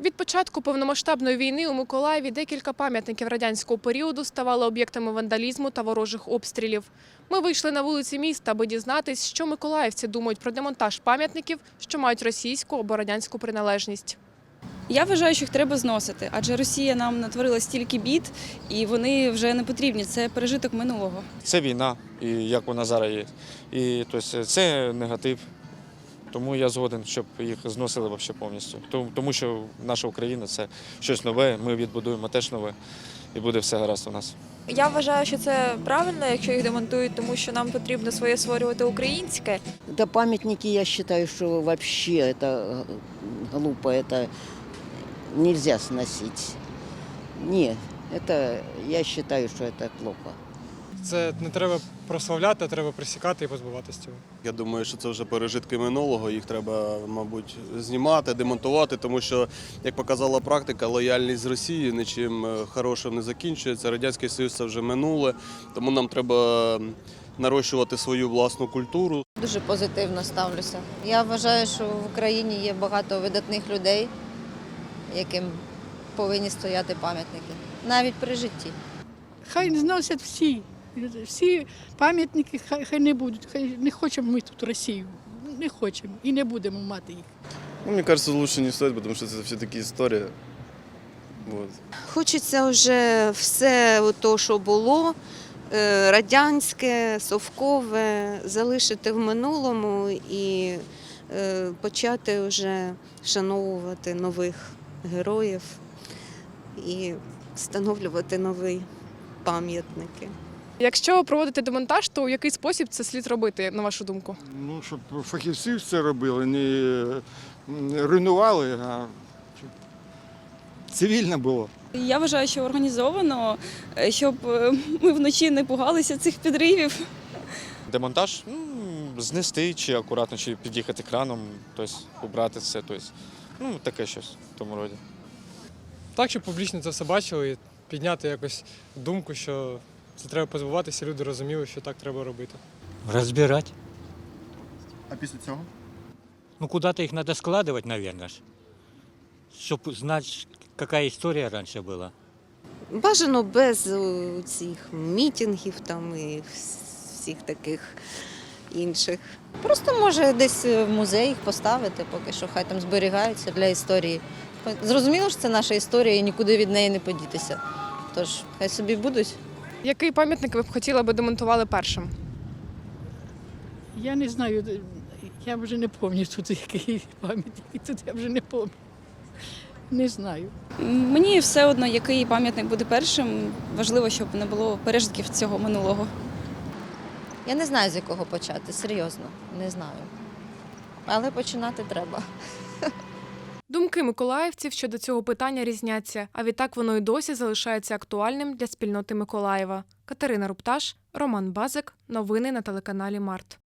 Від початку повномасштабної війни у Миколаєві декілька пам'ятників радянського періоду ставали об'єктами вандалізму та ворожих обстрілів. Ми вийшли на вулиці міста, аби дізнатись, що миколаївці думають про демонтаж пам'ятників, що мають російську або радянську приналежність. Я вважаю, що їх треба зносити, адже Росія нам натворила стільки бід, і вони вже не потрібні. Це пережиток минулого. Це війна, і як вона зараз є. І тобто, це негатив. Тому я згоден, щоб їх зносили вообще повністю. Тому, тому що наша Україна це щось нове, ми відбудуємо теж нове, і буде все гаразд у нас. Я вважаю, що це правильно, якщо їх демонтують, тому що нам потрібно своє створювати українське. Да памятники, я считаю, что вообще это э, глупо, это нельзя сносить. Не, это, я считаю, что это плохо. Це не треба прославляти, а треба присікати і позбуватися цього. Я думаю, що це вже пережитки минулого. Їх треба, мабуть, знімати, демонтувати, тому що, як показала практика, лояльність з Росії нічим е, хорошим не закінчується. Радянський Союз це вже минуле, тому нам треба нарощувати свою власну культуру. Дуже позитивно ставлюся. Я вважаю, що в Україні є багато видатних людей, яким повинні стояти пам'ятники, навіть при житті. Хай зносять всі. Всі пам'ятники хай, не будуть. Хай не хочемо ми тут Росію. Не хочемо і не будемо мати їх. Ну, мне кажется, лучше не стоит, потому что это все-таки история. Вот. Хочеться вже все то, що було, е, радянське, совкове, залишити в минулому і е, почати вже вшановувати нових героїв і встановлювати нові пам'ятники. Якщо проводити демонтаж, то у який спосіб це слід робити, на вашу думку? Ну, щоб фахівці це робили, не руйнували, а щоб цивільно було. Я вважаю, що організовано, е, щоб е, ми вночі не пугалися цих підривів. Демонтаж ну, знести чи акуратно, чи під'їхати краном, тобто убрати це. Тобто, ну, таке щось в тому роді. Так, щоб публічно це все бачили і підняти якось думку, що це треба позбуватися, люди розуміли, що так треба робити. Разбирать. А після цього? Ну, куда-то их надо складывать, наверное, чтобы знать, какая история раньше была. Бажано без е, цих мітингів там і всіх таких інших. Просто може десь в музей їх поставити, поки що хай там зберігаються для історії. Зрозуміло, що це наша історія і нікуди від неї не подітися. Тож хай собі будуть. Який пам'ятник ви б хотіли, аби демонтували першим? Я не знаю, я вже не пам'ятаю тут який пам'ятник. Тут я вже не пам'ятаю. Не знаю. Мені все одно, який пам'ятник буде першим. Важливо, щоб не було пережитків цього минулого. Я не знаю, з якого почати, серйозно, не знаю. Але починати треба. Думки миколаївців щодо цього питання різняться, а відтак воно й досі залишається актуальним для спільноти Миколаєва. Катерина Рупташ, Роман Базик. Новини на телеканалі Март.